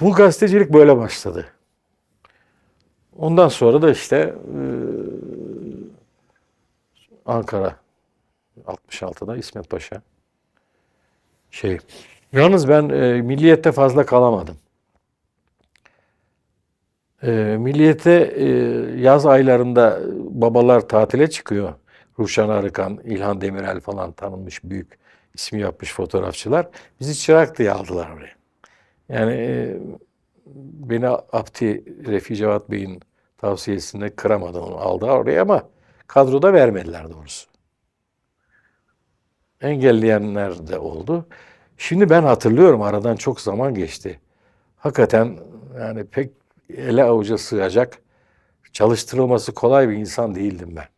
Bu gazetecilik böyle başladı. Ondan sonra da işte Ankara 66'da İsmet Paşa şey. Yalnız ben e, milliyette fazla kalamadım. E, milliyete e, yaz aylarında babalar tatile çıkıyor. Ruşen Arıkan, İlhan Demirel falan tanınmış büyük ismi yapmış fotoğrafçılar. Bizi çırak diye aldılar oraya. Yani e, beni Abdi Refi Cevat Bey'in tavsiyesinde kıramadım onu aldı oraya ama kadroda vermediler doğrusu. Engelleyenler de oldu. Şimdi ben hatırlıyorum aradan çok zaman geçti. Hakikaten yani pek ele avuca sığacak çalıştırılması kolay bir insan değildim ben.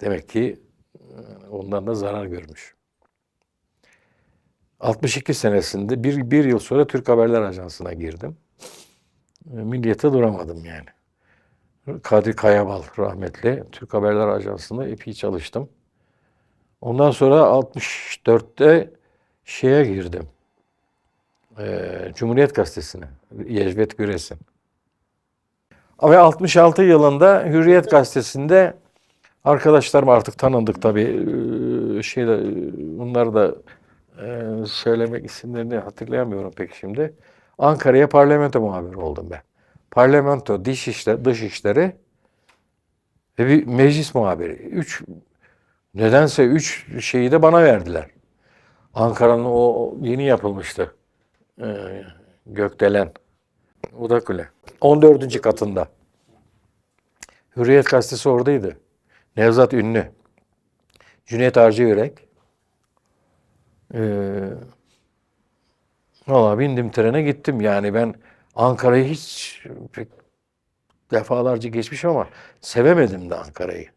Demek ki e, ondan da zarar görmüş. 62 senesinde bir, bir yıl sonra Türk Haberler Ajansı'na girdim. E, Milliyete duramadım yani. Kadri Kayabal rahmetli Türk Haberler Ajansı'nda epey çalıştım. Ondan sonra 64'te şeye girdim. Ee, Cumhuriyet Gazetesi'ne. Yecvet Güres'in. Ve 66 yılında Hürriyet Gazetesi'nde arkadaşlarım artık tanındık tabii. Ee, şeyde bunları da e, söylemek isimlerini hatırlayamıyorum pek şimdi. Ankara'ya parlamento muhabiri oldum ben. Parlamento, dış işleri, dış işleri ve bir meclis muhabiri. Üç, nedense üç şeyi de bana verdiler. Ankara'nın o yeni yapılmıştı. Ee, Gökdelen. Udakule. 14. katında. Hürriyet gazetesi oradaydı. Nevzat Ünlü. Cüneyt Arcıyürek. Ee, Valla bindim trene gittim. Yani ben Ankara'yı hiç pek defalarca geçmiş ama sevemedim de Ankara'yı.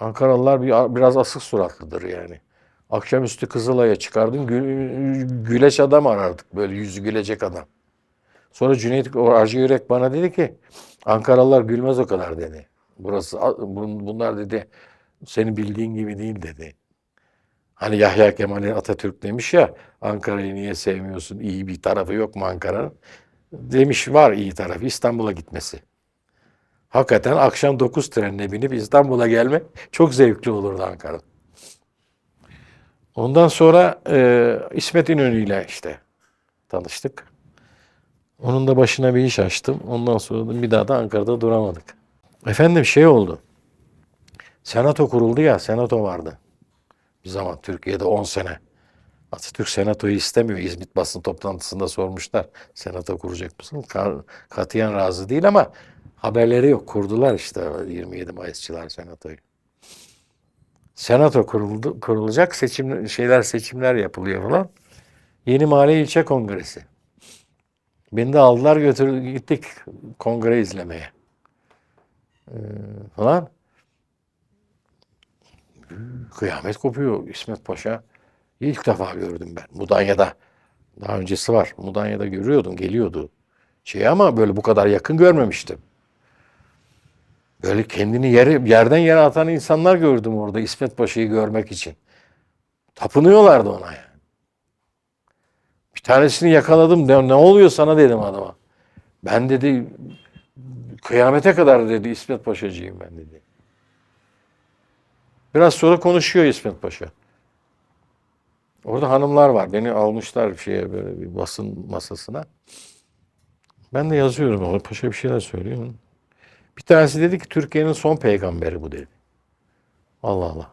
Ankaralılar bir, biraz asık suratlıdır yani. Akşamüstü Kızılay'a çıkardım. Gü- güleç adam arardık. Böyle yüzü gülecek adam. Sonra Cüneyt Arcı Yürek bana dedi ki Ankaralılar gülmez o kadar dedi. Burası bun- bunlar dedi senin bildiğin gibi değil dedi. Hani Yahya Kemal Atatürk demiş ya Ankara'yı niye sevmiyorsun? İyi bir tarafı yok mu Ankara'nın? Demiş var iyi tarafı İstanbul'a gitmesi. Hakikaten akşam 9 trenine binip İstanbul'a gelmek çok zevkli olurdu Ankara'da. Ondan sonra e, İsmet İnönü ile işte tanıştık. Onun da başına bir iş açtım. Ondan sonra da bir daha da Ankara'da duramadık. Efendim şey oldu. Senato kuruldu ya, senato vardı. Zaman Türkiye'de 10 sene. Atatürk senatoyu istemiyor. İzmit basın toplantısında sormuşlar. Senato kuracak mısın? Ka- Katiyen razı değil ama haberleri yok. Kurdular işte 27 Mayısçılar senatoyu. Senato kuruldu, kurulacak seçim şeyler seçimler yapılıyor falan. Yeni Mahalle İlçe Kongresi. Beni de aldılar götürdü gittik kongre izlemeye. Ee, falan. Kıyamet kopuyor İsmet Paşa. İlk defa gördüm ben. Mudanya'da. Daha öncesi var. Mudanya'da görüyordum, geliyordu. Şey ama böyle bu kadar yakın görmemiştim. Böyle kendini yere, yerden yere atan insanlar gördüm orada İsmet Paşa'yı görmek için. Tapınıyorlardı ona yani. Bir tanesini yakaladım. Ne, ne oluyor sana dedim adama. Ben dedi kıyamete kadar dedi İsmet Paşacıyım ben dedi. Biraz sonra konuşuyor İsmet Paşa. Orada hanımlar var. Beni almışlar şeye böyle bir basın masasına. Ben de yazıyorum. O paşa bir şeyler söylüyor. Bir tanesi dedi ki Türkiye'nin son peygamberi bu dedi. Allah Allah.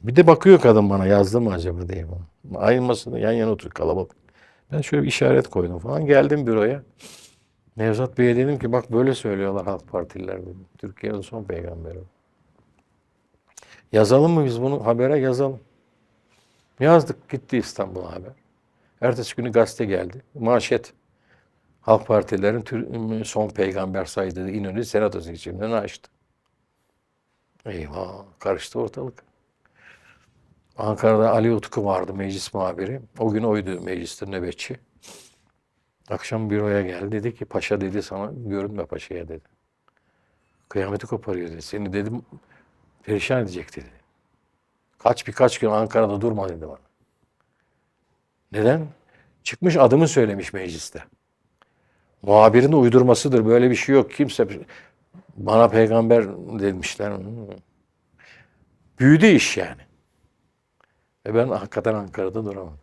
Bir de bakıyor kadın bana yazdı mı acaba diye. Aynı masada yan yana oturup kalabalık. Ben şöyle bir işaret koydum falan. Geldim büroya. Nevzat Bey'e dedim ki bak böyle söylüyorlar Halk Partililer. Türkiye'nin son peygamberi. Yazalım mı biz bunu? Habere yazalım. Yazdık gitti İstanbul'a haber. Ertesi günü gazete geldi. Manşet. Halk Partilerin tür- son peygamber saydığı İnönü senato seçimlerini açtı. Eyvah karıştı ortalık. Ankara'da Ali Utku vardı meclis muhabiri. O gün oydu mecliste nöbetçi. Akşam büroya geldi. Dedi ki paşa dedi sana görünme paşaya dedi. Kıyameti koparıyor dedi. Seni dedim perişan edecek dedi. Kaç birkaç gün Ankara'da durma dedi bana. Neden? Çıkmış adımı söylemiş mecliste. Muhabirin uydurmasıdır. Böyle bir şey yok. Kimse bana peygamber demişler. Büyüdü iş yani. Ve ben hakikaten Ankara'da duramadım.